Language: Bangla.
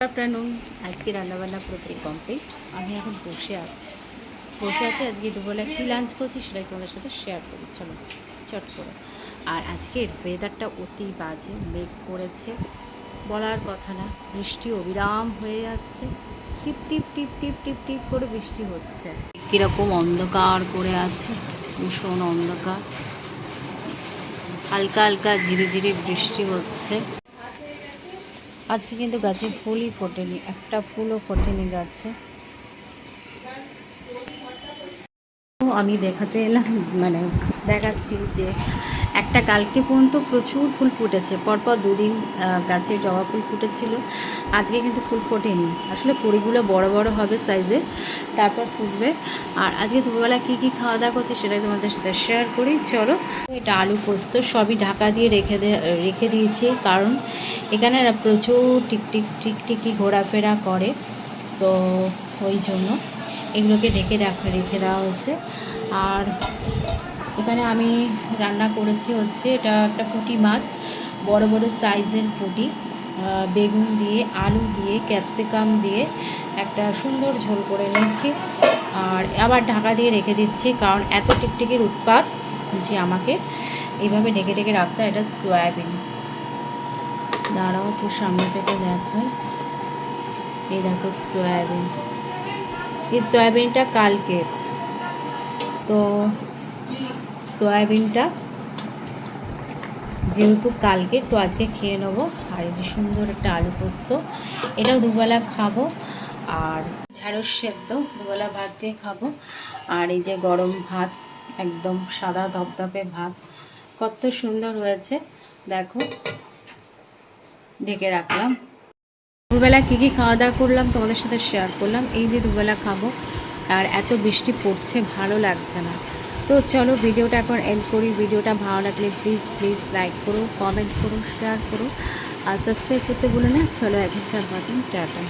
আফটারনুন আজকে রান্নাবান্না পুরোপুরি কমপ্লিট আমি এখন বসে আছি। বসে আছি, আজকে দুপুরবেলা কী লাঞ্চ করছি সেটাই তোমাদের সাথে শেয়ার করি। চলো, চট করে। আর আজকের ওয়েদারটা অতি বাজে, মেঘ করেছে। বলার কথা না, বৃষ্টি অবিরাম হয়ে যাচ্ছে। টিপ টিপ টিপ টিপ টিপ টিপ করে বৃষ্টি হচ্ছে। কীরকম অন্ধকার করে আছে, ভীষণ অন্ধকার। হালকা হালকা ঝিরি ঝিরি বৃষ্টি হচ্ছে। আজকে কিন্তু গাছে ফুলই ফোটেনি একটা ফুলও ফোটেনি গাছে তো আমি দেখাতে এলাম মানে দেখাচ্ছি যে একটা কালকে পর্যন্ত প্রচুর ফুল ফুটেছে, পরপর দুদিন গাছে জবা ফুল ফুটেছিল, আজকে কিন্তু ফুল ফোটেনি। আসলে কুড়িগুলো বড় বড় হবে সাইজে তারপর ফুটবে। আর আজকে দুপুরবেলা কী কী খাওয়া দাওয়া করছে সেটাই তোমাদের সাথে শেয়ার করি, চলো। এটা আলু পোস্ত সবই ঢাকা দিয়ে রেখে রেখে দিয়েছি, কারণ এখানে প্রচুর টিকটিক, টিকটিকি ঘোরাফেরা করে, তো ওই জন্য। এগুলোকে ডেকে রাখা দেওয়া হয়েছে আর এখানে আমি রান্না করেছি হচ্ছে এটা একটা পুঁটি মাছ, বড় বড় সাইজের পুঁটি বেগুন দিয়ে, আলু দিয়ে, ক্যাপসিকাম দিয়ে একটা সুন্দর ঝোল করে নিয়েছি। আর আবার ঢাকা দিয়ে রেখে দিচ্ছি, কারণ এত টিকটিকির উৎপাত যে আমাকে এইভাবে ডেকে ডেকে রাখতে হয়, এটা সয়াবিন। দাঁড়াও একটু সামনে থেকে দেখায় এই দেখো সয়াবিন। এই সয়াবিনটা কালকে। তো সয়াবিনটা যেহেতু কালকে, তো আজকে খেয়ে নেব। আর এই যে সুন্দর একটা আলু পোস্ত, এটাও দুবেলা খাব। আর ঢ্যাঁড়স সেদ্ধ, দুবেলা ভাত দিয়ে খাব। আর এই যে গরম ভাত, একদম সাদা ধপধপে ভাত, কত সুন্দর হয়েছে। দেখো, ঢেকে রাখলাম। দুবেলা কী কী খাওয়া দাওয়া করলাম তোমাদের সাথে শেয়ার করলাম। এই যে দুবেলা খাব, আর এত বৃষ্টি পড়ছে, ভালো লাগছে না। তো চলো ভিডিওটা এখন এন্ড করি। ভিডিওটা ভালো লাগলে প্লিজ প্লিজ লাইক করো কমেন্ট করো শেয়ার করো। আর সাবস্ক্রাইব করতে বলে না। চলো এখনকার মতন, টাটা।